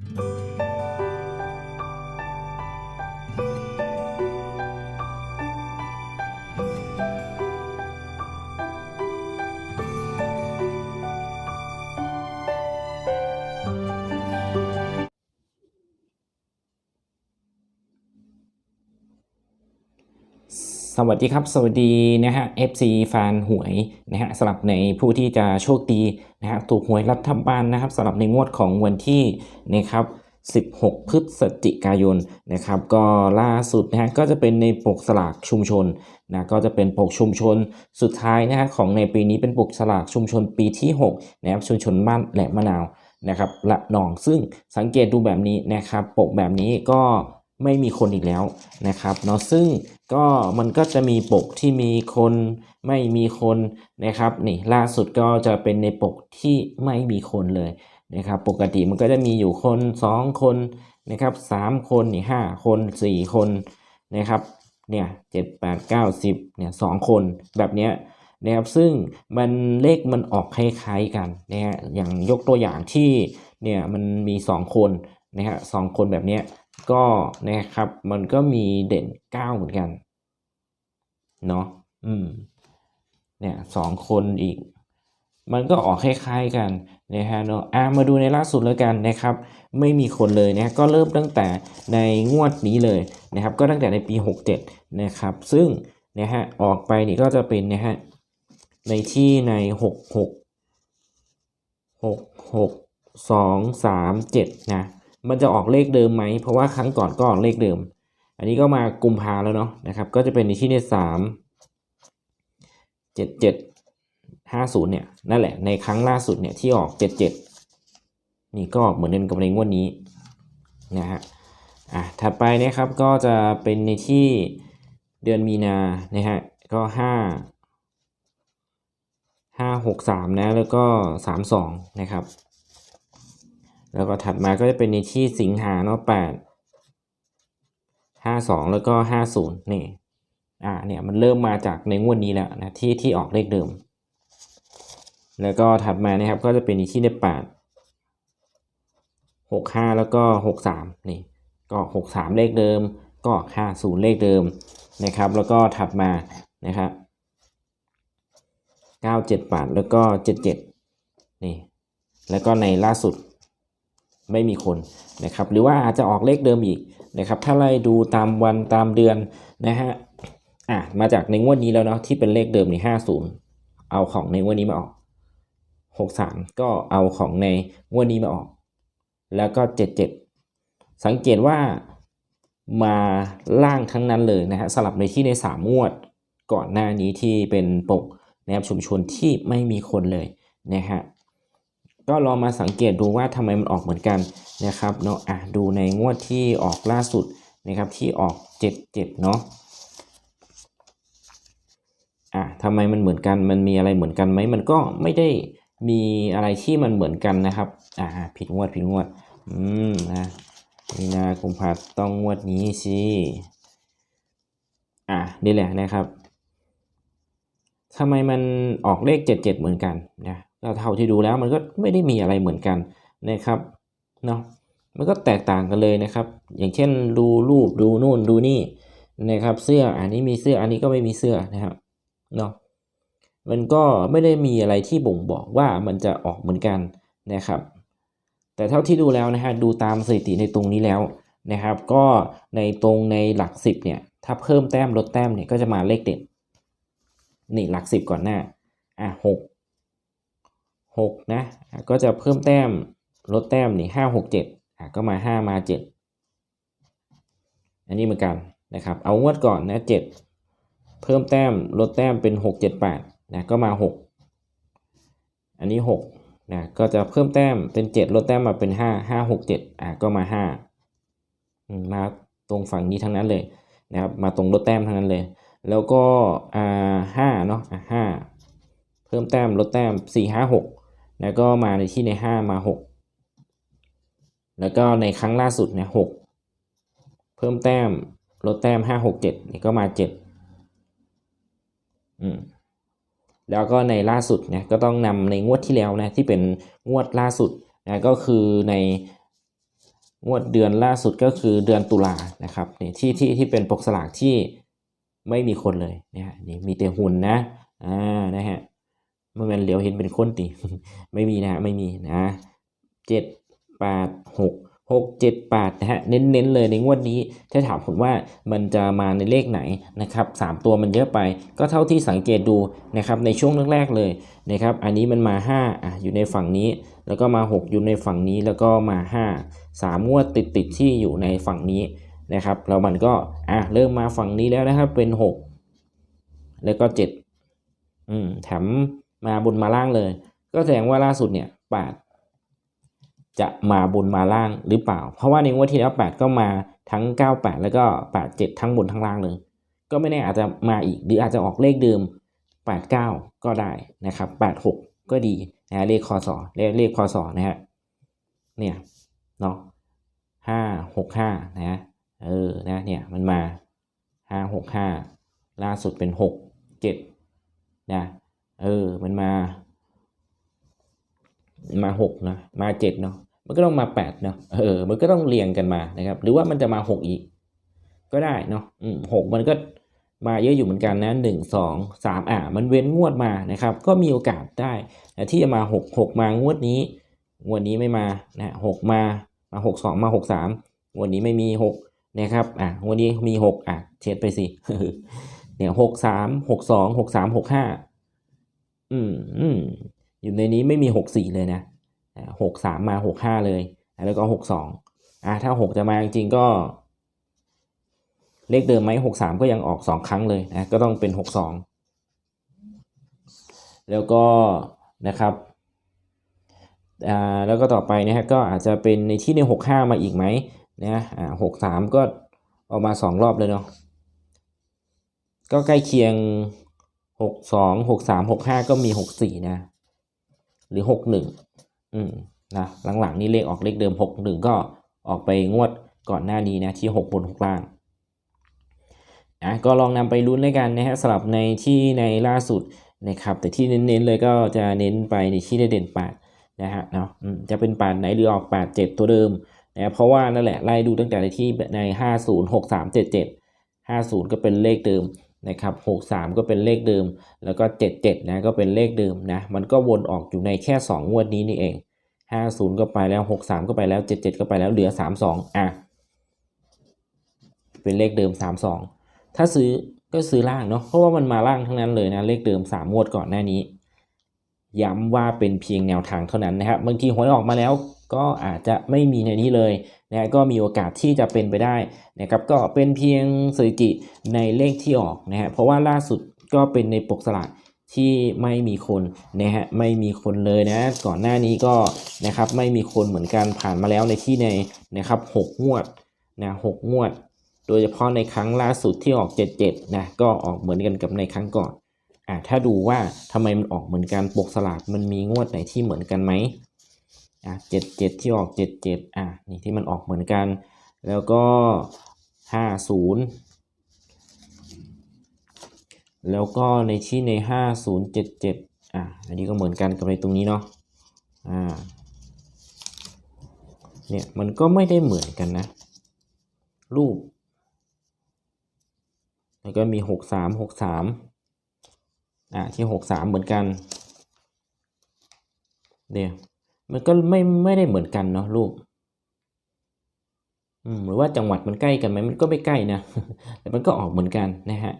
Mm-hmm. สวัสดีครับ สวัสดีนะฮะ FC แฟนหวยนะฮะสำหรับในผู้ที่จะโชคดีนะฮะถูกหวยรัฐบาลนะครับสำหรับในงวดของวันที่นะครับ16 พฤศจิกายนนะครับ ก็ล่าสุดนะฮะก็จะเป็นในปกสลากชุมชนนะก็จะเป็นปกชุมชนสุดท้ายนะฮะของในปีนี้เป็นปกสลากชุมชนปีที่6นะครับชุมชนบ้านแหลมมะนาวนะครับละนองซึ่งสังเกตดูแบบนี้นะครับปกแบบนี้ก็ ไม่มีคนอีกแล้วนะครับเนาะซึ่งก็มันก็จะมีปกที่มีคนไม่มีคนนะครับนี่ล่าสุดก็จะเป็นในปกที่ไม่มีคนเลยนะครับปกติมันก็จะมีอยู่คน 2 คนนะครับสามคนนี่ห้าคนสี่คนนะครับเนี่ยเจ็ดแปดเก้าสิบเนี่ยสองคนแบบเนี้ยนะครับซึ่งมันเลขมันออกคล้ายๆกันนะฮะอย่างยกตัวอย่างที่เนี่ยมันมี 2 คนนะฮะสองคนแบบเนี้ย ก็นะครับมันก็มีเด่น 9 เหมือนกันเนาะอืมเนี่ยสองคนอีก มันก็ออกคล้ายๆกันนะฮะเนาะอะมาดูในล่าสุดแล้วกันนะครับ ไม่มีคนเลยนะก็เริ่มตั้งแต่ในงวดนี้เลยนะครับ ก็ตั้งแต่ในปี 67 นะครับ ซึ่งนะฮะออกไปนี่ก็จะเป็นนะฮะในที่ใน 66 6 6 2 3 7 นะ มันจะออกเลขเดิมไหม เพราะว่าครั้งก่อนก็ออกเลขเดิม อันนี้ก็มากุมภาแล้วเนาะนะครับ ก็จะเป็นในที่ในสามเจ็ดเจ็ดห้าศูนย์เนี่ยนั่นแหละในครั้งล่าสุดเนี่ยที่ออกเจ็ดเจ็ดนี่ก็เหมือนเดิมกับในงวดนี้นะฮะอะถัดไปนะครับก็จะเป็นในที่เดือนมีนานะฮะก็ห้าห้าหกสามนะแล้วก็สามสองนะครับ แล้วก็ถัดมาก็จะเป็นในที่สิงหาเนาะแปดห้าสองแล้วก็ห้าศูนย์นี่อ่าเนี่ยมันเริ่มมาจากในงวดนี้แล้วนะที่ที่ออกเลขเดิม แล้วก็ถัดมานะครับก็จะเป็นในที่ในแปดหกห้าแล้วก็หกสามนี่ก็หกสามเลขเดิม ก็ห้าศูนย์เลขเดิมนะครับ แล้วก็ถัดมานะครับเก้าเจ็ดแปดแล้วก็เจ็ดเจ็ดนี่แล้วก็ในล่าสุด ไม่มีคนนะครับหรือว่าอาจจะออกเลขเดิมอีกนะครับถ้าไล่ดูตามวันตามเดือนนะฮะอะมาจากในงวดนี้แล้วเนาะที่เป็นเลขเดิมนี่ห้าศูนย์เอาของในงวดนี้มาออกหกสามก็เอาของในงวดนี้มาออก แล้วก็เจ็ดเจ็ดสังเกตว่ามาล่างทั้งนั้นเลยนะฮะสลับในที่ในสามงวดก่อนหน้านี้ที่เป็นปกนะครับชุมชนที่ไม่มีคนเลยนะฮะ ก็ลองมาสังเกตดูว่าทำไมมันออกเหมือนกันนะครับเนาะอะดูในงวดที่ออกล่าสุดนะครับที่ออก77เนาะอะทำไมมันเหมือนกันมันมีอะไรเหมือนกันไหมมันก็ไม่ได้มีอะไรที่มันเหมือนกันนะครับอ่าผิดงวดผิดงวดอืมนะมีนากุมภาต้องงวดนี้สิอะนี่แหละนะครับทำไมมันออกเลข77เหมือนกันนะ เท่าที่ดูแล้วมันก็ไม่ได้มีอะไรเหมือนกันนะครับเนาะมันก็แตกต่างกันเลยนะครับ อย่างเช่นดูรูปดูนู่นดูนี่นะครับเสื้ออันนี้มีเสื้ออันนี้ก็ไม่มีเสื้อนะครับเนาะมันก็ไม่ได้มีอะไรที่บ่งบอกว่ามันจะออกเหมือนกันนะครับ แต่เท่าที่ดูแล้วนะฮะดูตามสถิติในตรงนี้แล้วนะครับ ก็ในตรงในหลักสิบเนี่ยถ้าเพิ่มแต้มลดแต้มเนี่ยก็จะมาเลขเด็ดนี่หลักสิบก่อนหน้าอะหก หกนะก็จะเพิ่มแต้มลดแต้มนี่ห้าหกเจ็ดอะก็มาห้ามาเจ็ดอันนี้เหมือนกันนะครับเอางวดก่อนนะเจ็ดเพิ่มแต้มลดแต้มเป็นหกเจ็ดแปดนะก็มาหกอันนี้หกนะก็จะเพิ่มแต้มเป็นเจ็ดลดแต้มมาเป็นห้าห้าหกเจ็ดอะก็มาห้าอืมาตรงฝั่งนี้ทั้งนั้นเลยนะครับมาตรงลดแต้มทั้งนั้นเลย แล้วก็อ่าห้าเนาะอะห้าเพิ่มแต้มลดแต้มสี่ห้าหก แล้วก็มาในที่ในห้ามาหกแล้วก็ในครั้งล่าสุดเนี่ยหกเพิ่มแต้มลดแต้มห้าหกเจ็ดนี่ก็มาเจ็ดอืมแล้วก็ในล่าสุดเนี่ยก็ต้องนำในงวดที่แล้วนะที่เป็นงวดล่าสุดนะก็คือในงวดเดือนล่าสุดก็คือเดือนตุลานะครับนี่ที่ที่ที่เป็นปกสลากที่ไม่มีคนเลยเนี่ยนี่มีแต่หุ่นนะอ่านะฮะ มันเป็นเหลียวเห็นเป็นคนตีไม่มีนะฮะไม่มีนะเจ็ดแปดหกหกเจ็ดแปดนะฮะเน้นๆเลยในงวดนี้ ถ้าถามผมว่ามันจะมาในเลขไหนนะครับสามตัวมันเยอะไป ก็เท่าที่สังเกตดูนะครับในช่วงแรกๆเลยนะครับอันนี้มันมาห้าอะอยู่ในฝั่งนี้ แล้วก็มา6อยู่ในฝั่งนี้แล้วก็มา5 3งวดติดติดๆที่อยู่ในฝั่งนี้นะครับแล้วมันก็อะเริ่มมาฝั่งนี้แล้วนะครับเป็น6แล้วก็7อืมแถม มาบนมาล่างเลย ก็แสดงว่าล่าสุดเนี่ย8จะมาบนมาล่างหรือเปล่า เพราะว่าในงวดที่แล้ว8ก็มาทั้ง 98 แล้วก็87 ทั้งบนทั้งล่างเลย ก็ไม่แน่อาจจะมาอีก หรืออาจจะออกเลขเดิม 89 ก็ได้นะครับ 86 ก็ดีนะฮะเลขคอสอเลขเลขคอสอนะฮะเนี่ยเนาะห้าหกห้านะเออนะเนี่ยมันมาห้าหกห้าล่าสุดเป็นหกเจ็ดนะ เออ มันมา มาหกนะมาเจ็ดเนาะมันก็ต้องมาแปดเนาะเออ มันก็ต้องเรียงกันมานะครับ หรือว่ามันจะมาหกอีก ก็ได้เนาะหกมันก็มาเยอะอยู่เหมือนกันนะหนึ่งสองสามอะมันเว้นงวดมานะครับ ก็มีโอกาสได้แต่ที่จะมาหกหกมางวดนี้ งวดนี้ไม่มานะหกมามาหกสองมาหกสามงวดนี้ไม่มีหกนะครับอะงวดนี้มีหกอะเช็ดไปสิเนี่ยหกสามหกสองหกสามหกห้า อืมอืมอยู่ในนี้ไม่มีหกสี่เลยนะหกสามมาหกห้าเลย แล้วก็หกสองอะถ้าหกจะมาจริงก็ เลขเดิมไหมหกสามก็ยังออกสองครั้งเลยนะก็ต้องเป็นหกสองแล้วก็นะครับอ่าแล้วก็ต่อไปนะฮะก็อาจจะเป็นในที่ในหกห้ามาอีกไหมนะอ่าหกสามก็ออกมาสองรอบเลยเนาะก็ใกล้เคียง หกสองหกสามหกห้าก็มีหกสี่นะ หรือหกหนึ่งอืมนะหลังๆนี่เลขออกเลขเดิมหกหนึ่งก็ออกไปงวดก่อนหน้านี้นะที่หกบนหกล่างอะก็ลองนำไปลุ้นด้วยกันนะฮะสำหรับในที่ในล่าสุดนะครับแต่ที่เน้นๆเลยก็จะเน้นไปในที่ได้เด่น8นะฮะเนาะจะเป็น8ไหนหรือออก8 7ตัวเดิมนะเพราะว่านั่นแหละไล่ดูตั้งแต่ในที่ใน50 6 3 7 7 50ก็เป็นเลขเดิม นะครับ63 ก็เป็นเลขเดิม แล้วก็ 77 นะก็เป็นเลขเดิมนะ มันก็วนออกอยู่ในแค่ 2 งวดนี้นี่เอง 50 ก็ไปแล้ว 63 ก็ไปแล้ว 77 ก็ไปแล้วเหลือ 32 อะ เป็นเลขเดิม 32 ถ้าซื้อก็ซื้อล่างเนาะ เพราะว่ามันมาล่างทั้งนั้นเลยนะ เลขเดิม 3 งวดก่อนหน้านี้ ย้ำว่าเป็นเพียงแนวทางเท่านั้นนะครับ บางทีหวยออกมาแล้ว ก็อาจจะไม่มีในนี้เลยนะก็มีโอกาสที่จะเป็นไปได้นะครับก็เป็นเพียงสถิติในเลขที่ออกนะฮะเพราะว่าล่าสุดก็เป็นในปกสลากที่ไม่มีคนนะฮะไม่มีคนเลยนะ ก่อนหน้านี้ก็นะครับไม่มีคนเหมือนกันผ่านมาแล้วในที่ในนะครับหกงวดนะหกงวด โดยเฉพาะในครั้งล่าสุดที่ออก 77นะก็ออกเหมือนกันกับในครั้งก่อนอะถ้าดูว่าทำไมมันออกเหมือนกันปกสลากมันมีงวดไหนที่เหมือนกันไหม อะ77ที่ออก77อะนี่ที่มันออกเหมือนกัน แล้วก็50แล้วก็ในที่ใน5077อะอันนี้ก็เหมือนกันกับในตรงนี้เนาะอ่าเนี่ยมันก็ไม่ได้เหมือนกันนะ รูป แล้วก็มีหกสามหกสามอ่าที่หกสามเหมือนกันเนี่ย มันก็ไม่ไม่ได้เหมือนกันเนาะรูปอืมหรือว่าจังหวัดมันใกล้กันไหมมันก็ไม่ใกล้นะ แต่มันก็ออกเหมือนกันนะฮะ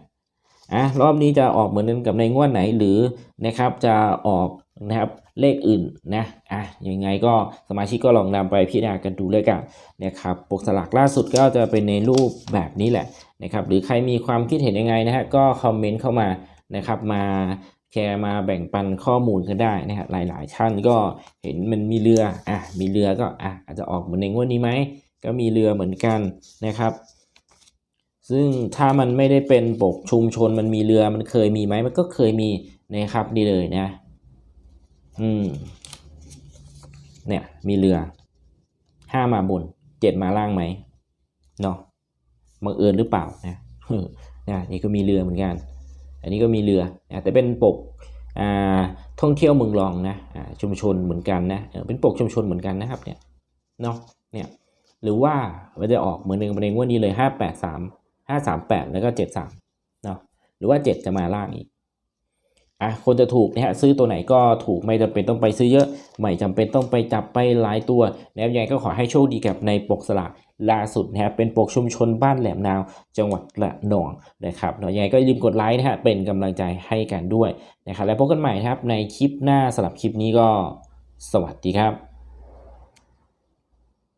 อะรอบนี้จะออกเหมือนกันกับในงวดไหนหรือนะครับจะออกนะครับเลขอื่นนะอะยังไงก็สมาชิกก็ลองนำไปพิจารณากันดูเลยกันนะครับปกสลากล่าสุดก็จะเป็นในรูปแบบนี้แหละนะครับหรือใครมีความคิดเห็นยังไงนะฮะก็คอมเมนต์เข้ามานะครับมา แชร์มาแบ่งปันข้อมูลกันได้นะฮะหลายๆท่านก็เห็นมันมีเรืออะมีเรือก็อะอาจจะออกเหมือนในงวดนี้ไหมก็มีเรือเหมือนกันนะครับ ซึ่งถ้ามันไม่ได้เป็นปกชุมชนมันมีเรือมันเคยมีไหมมันก็เคยมีนะครับนี่เลยนะอืมเนี่ยมีเรือห้ามาบนเจ็ดมาล่างไหมเนาะบังเอิญหรือเปล่านะนะนี่ก็มีเรือเหมือนกัน อันนี้ก็มีเรือนะแต่เป็นปกท่องเที่ยวเมืองรองนะชุมชนเหมือนกันนะเป็นปกชุมชนเหมือนกันนะครับเนี่ยเนาะเนี่ยหรือว่ามันจะออกเหมือนหนึ่งประเด็นงวดนี้เลยห้าแปดสามห้าสามแปดแล้วก็เจ็ดสามเนาะหรือว่าเจ็ดจะมาล่างอีก อะคนจะถูกนะฮะซื้อตัวไหนก็ถูกไม่จำเป็นต้องไปซื้อเยอะ ไม่จำเป็นต้องไปจับไปหลายตัวนะครับยังไงก็ขอให้โชคดีกับในปกสลากล่าสุดนะครับเป็นปกชุมชนบ้านแหลมนาว จังหวัดระนองนะครับเนาะยังไงก็อย่าลืมกดไลค์นะฮะเป็นกำลังใจให้กันด้วยนะครับแล้วพบกันใหม่นะครับในคลิปหน้าสำหรับคลิปนี้ก็สวัสดีครับ